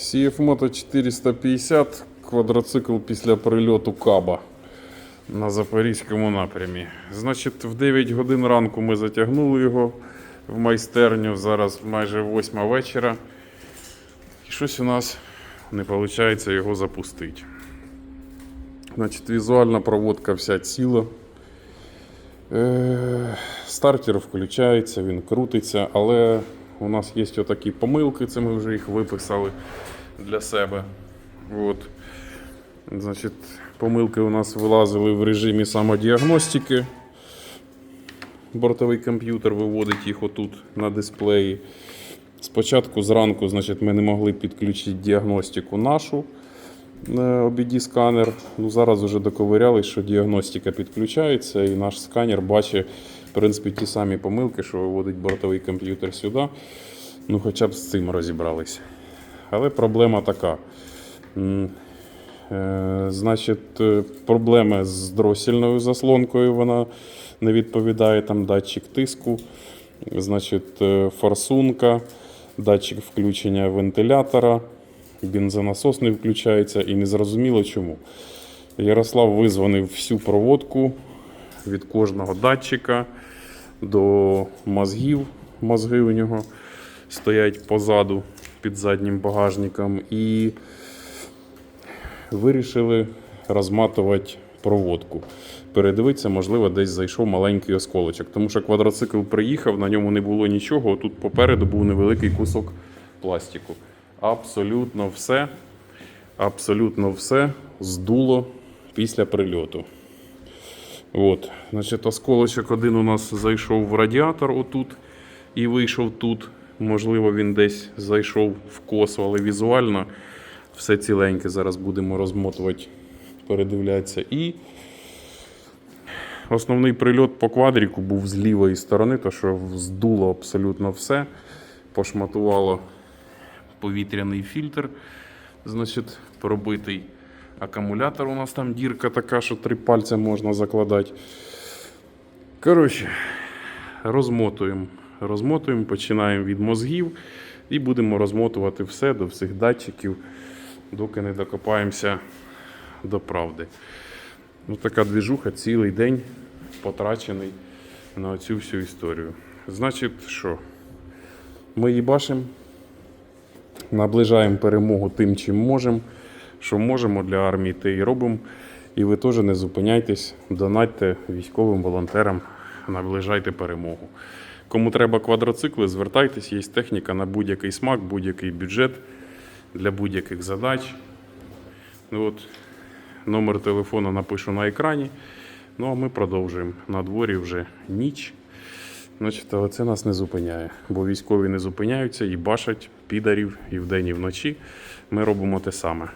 CF Moto 450 квадроцикл після прильоту Каба на Запорізькому напрямі. Значить, в 9 годин ранку ми затягнули його в майстерню. Зараз майже 8 вечора. І щось у нас не виходить його запустити. Значить, візуальна проводка вся ціла. Е, Стартер включається, він крутиться, але у нас є отакі помилки, це ми вже їх виписали для себе. От. Значить, помилки у нас вилазили в режимі самодіагностики. Бортовий комп'ютер виводить їх отут на дисплеї. Спочатку зранку значить, ми не могли підключити діагностику нашу обіді сканер. Ну, зараз вже доковиряли, що діагностика підключається, і наш сканер бачить в принципі, ті самі помилки, що виводить бортовий комп'ютер сюди. Ну, хоча б з цим розібрались. Але проблема така. Е, Значить, е, проблеми з дросільною заслонкою, вона не відповідає там датчик тиску, значить, е, форсунка, датчик включення вентилятора, бензонасос не включається і не зрозуміло чому. Ярослав визвонив всю проводку від кожного датчика до мозгів. Мозги у нього стоять позаду під заднім багажником. І вирішили розматувати проводку. Передивитися, можливо, десь зайшов маленький осколочок. Тому що квадроцикл приїхав, на ньому не було нічого. Тут попереду був невеликий кусок пластику. Абсолютно все, абсолютно все здуло після прильоту. От, значить, осколочок один у нас зайшов в радіатор отут і вийшов тут. Можливо, він десь зайшов в косу, але візуально все ціленьке. Зараз будемо розмотувати, передивлятися. І основний прильот по квадріку був з лівої сторони, то що здуло абсолютно все. Пошматувало повітряний фільтр, значить, пробитий акумулятор. У нас там дірка така, що три пальця можна закладати. Коротше, розмотуємо. Розмотуємо, починаємо від мозгів і будемо розмотувати все до всіх датчиків, доки не докопаємося до правди. Ну, така двіжуха цілий день потрачений на цю всю історію. Значить, що? Ми її бачимо, наближаємо перемогу тим, чим можемо. Що можемо для армії, те і робимо. І ви теж не зупиняйтесь, донатьте військовим волонтерам, наближайте перемогу. Кому треба квадроцикли, звертайтесь, є техніка на будь-який смак, будь-який бюджет для будь-яких задач. Ну, от, номер телефону напишу на екрані. Ну а ми продовжуємо. На дворі вже ніч. Значить, але це нас не зупиняє, бо військові не зупиняються і башать підарів і вдень, і вночі. Ми робимо те саме.